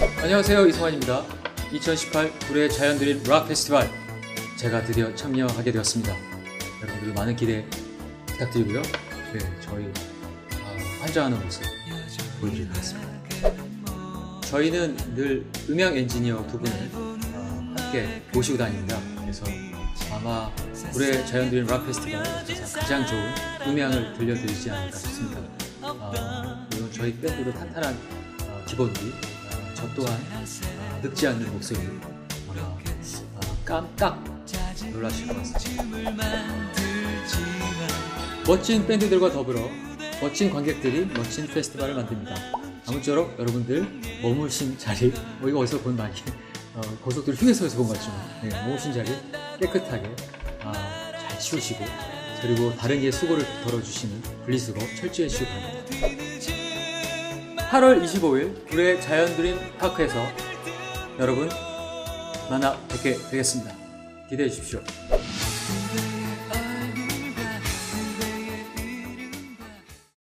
안녕하세요 이성환입니다. 2018 불의 자연드림 락 페스티벌 제가 드디어 참여하게 되었습니다. 여러분들 많은 기대 부탁드리고요. 네, 저희 아, 환장하는 모습 보여드리겠습니다. 저희는 늘 음향 엔지니어 두 분을 어, 함께 모시고 다닙니다. 그래서 아마 불의 자연드림 락 페스티벌에서 가장 좋은 음향을 들려드리지 않을까 싶습니다. 아, 물론 저희 밴드도 탄탄한 어, 기본기, 어, 저 또한 어, 늙지 않는 목소리, 아마 어, 깜짝 놀라실 것 같습니다. 멋진 밴드들과 더불어 멋진 관객들이 멋진 페스티벌을 만듭니다. 아무쪼록 여러분들 머무신 자리, 뭐 이거 어디서 본 말이 어, 고속도로 휴게소에서 본것 같지만 네, 머무신 자리 깨끗하게 아, 잘 치우시고 그리고 다른 이의 수고를 덜어주시는 분리수거 철저히 해주시기 바랍니다. 8월 25일 불의 자연드림 파크에서 여러분 만나 뵙게 되겠습니다. 기대해 주십시오.